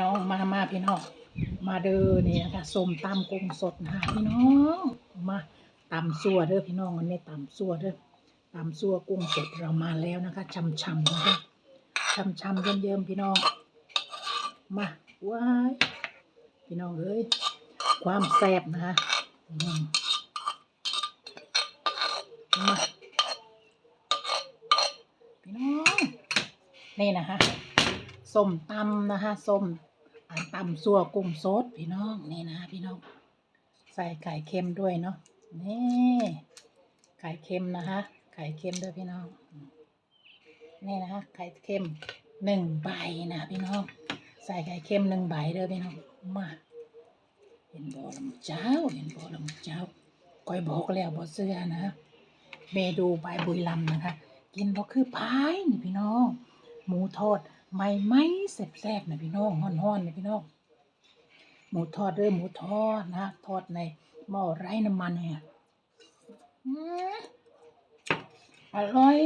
น้องมามาพี่น้อง มาเด้อนี่นะคะส้มตำกุ้งสดนะคะพี่น้องมาตำซัวเด้อพี่น้องอันนี้ตำซัวเด้อตำซัวกุ้งสดเรามาแล้วนะคะช่ำๆนะคะช่ำๆเยิ้มๆพี่น้อง มาว้ายพี่น้องเอ้ยความแซ่บนะคะมาพี่น้องนี่นะคะส้มตำนะคะส้ม ตำซัวกุ้งสดพี่น้องนี่นะพี่น้อง ใส่ไข่เค็มด้วยเนาะนี่ไข่เค็มนะคะ ไข่เค็มด้วยพี่น้อง นี่นะคะไข่เค็มหนึ่งใบนะพี่น้อง ใส่ไข่เค็มหนึ่งใบเด้อพี่น้องมาเห็นบ่ลำเจ้าเห็นบ่ลำเจ้าก้อยบอกแล้วบ่เสื้อนะเมดูใบบุรีรัมย์นะคะ กินบ่คือพายนี่พี่น้อง หมูทอด ใหม่ไหมแซ่บๆนะพี่น้องห่อนๆนะพี่น้องหมูทอดเด้อหมูทอดนะทอดในหม้อไร้น้ำมันเนี่ยอร่อย